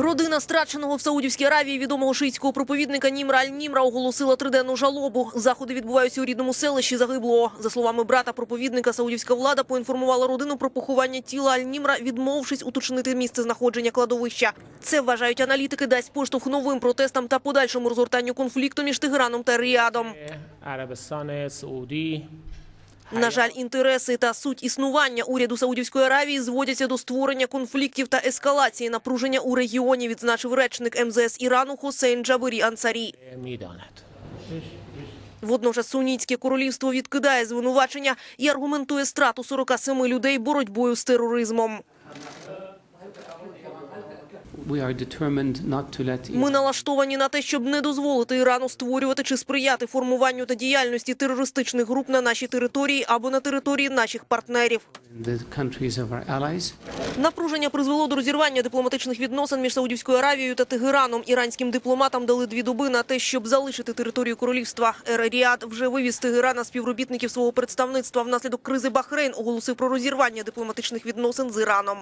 Родина страченого в Саудівській Аравії відомого шиїцького проповідника Німра Аль-Німра оголосила триденну жалобу. Заходи відбуваються у рідному селищі загиблого. За словами брата проповідника, саудівська влада поінформувала родину про поховання тіла Аль-Німра, відмовившись уточнити місце знаходження кладовища. Це вважають аналітики, дасть поштовх новим протестам та подальшому розгортанню конфлікту між Тегераном та Ріадом. На жаль, інтереси та суть існування уряду Саудівської Аравії зводяться до створення конфліктів та ескалації напруження у регіоні. Відзначив речник МЗС Ірану Хосейн Джабирі Ансарі. Водночас Суніцьке королівство відкидає звинувачення і аргументує страту 47 людей боротьбою з тероризмом. Ми налаштовані на те, щоб не дозволити Ірану створювати чи сприяти формуванню та діяльності терористичних груп на нашій території або на території наших партнерів. Напруження призвело до розірвання дипломатичних відносин між Саудівською Аравією та Тегераном. Іранським дипломатам дали дві доби на те, щоб залишити територію королівства. Ер Ріад вже вивіз з Тегерана співробітників свого представництва. Внаслідок кризи Бахрейн оголосив про розірвання дипломатичних відносин з Іраном.